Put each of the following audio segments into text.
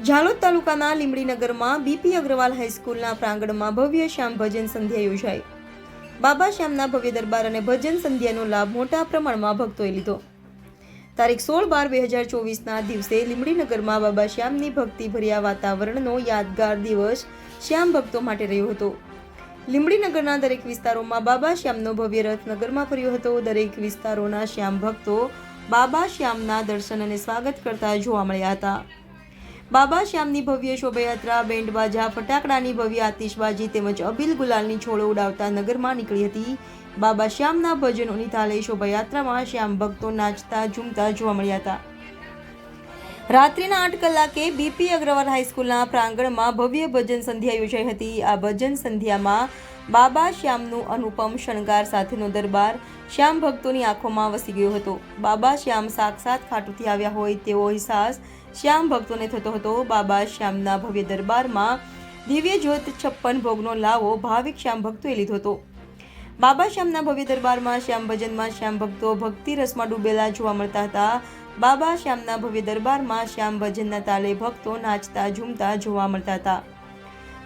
ઝાલોદ તાલુકાના લીંબડીનગરમાં બીપી અગ્રવાલ હાઈસ્કૂલના પ્રાંગણમાં ભવ્ય શ્યામ ભજન સંધ્યા યોજાઈ. બાબા શ્યામના ભવ્ય દરબાર અને ભજન સંધ્યાનો લાભ મોટા પ્રમાણમાં ભક્તોએ લીધો. તારીખ સોળ બાર બે હજાર ચોવીસના દિવસે લીંબડીનગરમાં બાબા શ્યામની ભક્તિભર્યા વાતાવરણનો યાદગાર દિવસ શ્યામ ભક્તો માટે રહ્યો હતો. લીંબડીનગરના દરેક વિસ્તારોમાં બાબા શ્યામનો ભવ્ય રથ નગરમાં ફર્યો હતો. દરેક વિસ્તારોના શ્યામ ભક્તો બાબા શ્યામના દર્શન અને સ્વાગત કરતા જોવા મળ્યા હતા. બાબા શ્યામની ભવ્ય શોભાયાત્રા બેન્ડ બાજા ફટાકડાની ભવ્ય આતિશબાજી તેમજ અભિલ ગુલાલની છોડો ઉડાવતા નગરમાં નીકળી હતી. બાબા શ્યામના ભજનોની તાલે શોભાયાત્રામાં શ્યામ ભક્તો નાચતા, ઝૂમતા જોવા મળ્યા હતા. રાત્રિના આઠ કલાકે બીપી અગ્રવાલ હાઈસ્કૂલના પ્રાંગણમાં ભવ્ય ભજન સંધ્યા યોજાઈ હતી. આ ભજન સંધ્યામાં બાબા શ્યામનું અનુપમ શણગાર સાથેનો દરબાર શ્યામ ભક્તોની આંખોમાં વસી ગયો હતો. બાબા શ્યામ સાક્ષાત ખાટુથી આવ્યા હોય તેવો અહેસાસ શ્યામ ભક્તોને થતો હતો. બાબા શ્યામના ભવ્ય દરબારમાં દિવ્ય જ્યોત છપ્પન ભોગનો લાવો ભાવિક શ્યામ ભક્તોએ લીધો હતો. બાબા શ્યામના ભવ્ય દરબારમાં શ્યામ ભજનમાં શ્યામ ભક્તો ભક્તિ રસમાં ડૂબેલા જોવા મળતા હતા. બાબા શ્યામના ભવ્ય દરબારમાં શ્યામ ભજનના તાલે ભક્તો નાચતા, ઝૂમતા જોવા મળતા હતા.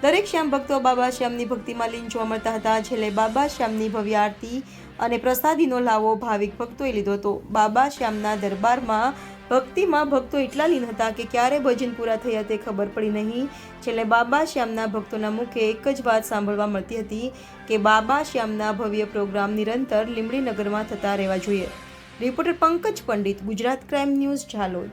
દરેક શ્યામ ભક્તો બાબા શ્યામની ભક્તિમાં લીન જોવા મળતા હતા. છેલ્લે બાબા શ્યામની ભવ્ય આરતી અને પ્રસાદીનો લાવો ભાવિક ભક્તોએ લીધો હતો. બાબા શ્યામના દરબારમાં ભક્તિમાં ભક્તો એટલા લીન હતા કે ક્યારે ભજન પૂરા થયા તે ખબર પડી નહીં. છેલ્લે બાબા શ્યામના ભક્તોના મુખે એક જ વાત સાંભળવા મળતી હતી કે બાબા શ્યામના ભવ્ય પ્રોગ્રામ નિરંતર લીમડીનગરમાં થતા રહેવા જોઈએ. Reporter Pankaj Pandit, Gujarat crime news, Zalod.